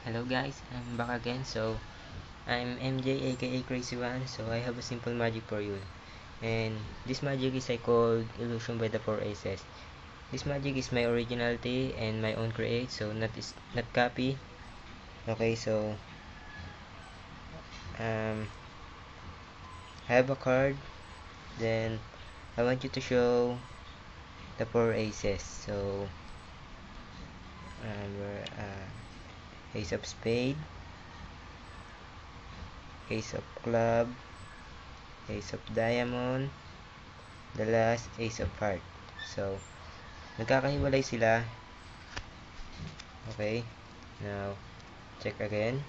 Hello guys, I'm back again. So, I'm MJ aka Crazy One. So, I have a simple magic for you. And this magic is I called Illusion by the 4 Aces. This magic is my originality and my own create. So, not is not copy. Okay, so um, I have a card. Then I want you to show the 4 Aces. So, ace of spade. Ace of club. Ace of diamond. The last ace of heart. So nagkakahiwalay sila. Okay. Now check again.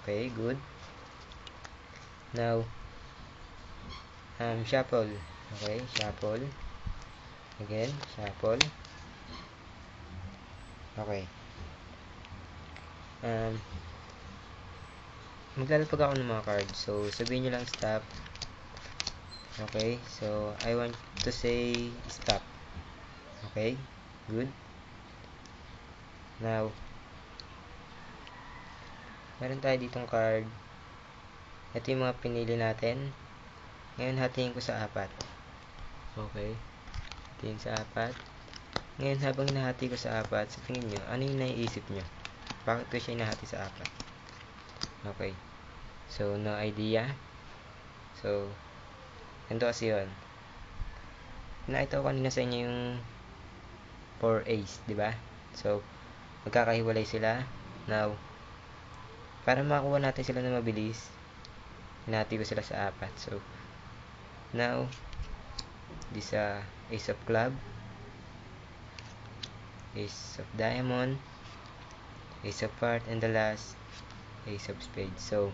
Okay good. Now um, shuffle. Okay shuffle. Again shuffle. Okay um, maglalapag ako ng mga cards. So, sabihin nyo lang stop. Okay, so, I want to say stop. Okay, good. Now, meron tayo ditong card. Ito yung mga pinili natin. Ngayon, hatiin ko sa apat. Okay. Hatiin sa apat. Ngayon, habang hinahati ko sa apat, sa tingin nyo, ano yung naiisip nyo? Bakit ko siya hinahati sa apat? Okay. So, no idea. So, ganito kasi yun. Nakita ko kanina sa inyo yung 4 A's, di ba? So, magkakahiwalay sila. Now, para makakuha natin sila na mabilis, hinati ko sila sa apat. So, now, this uh, Ace of Club, Ace of Diamond, Ace of Heart, and the last Ace of Spades. So,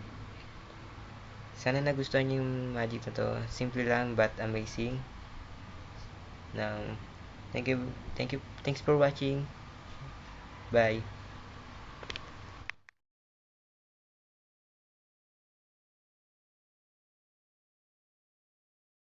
sana nagustuhan niyo yung magic na to. Simple lang but amazing. Now, thank you, thank you, thanks for watching. Bye.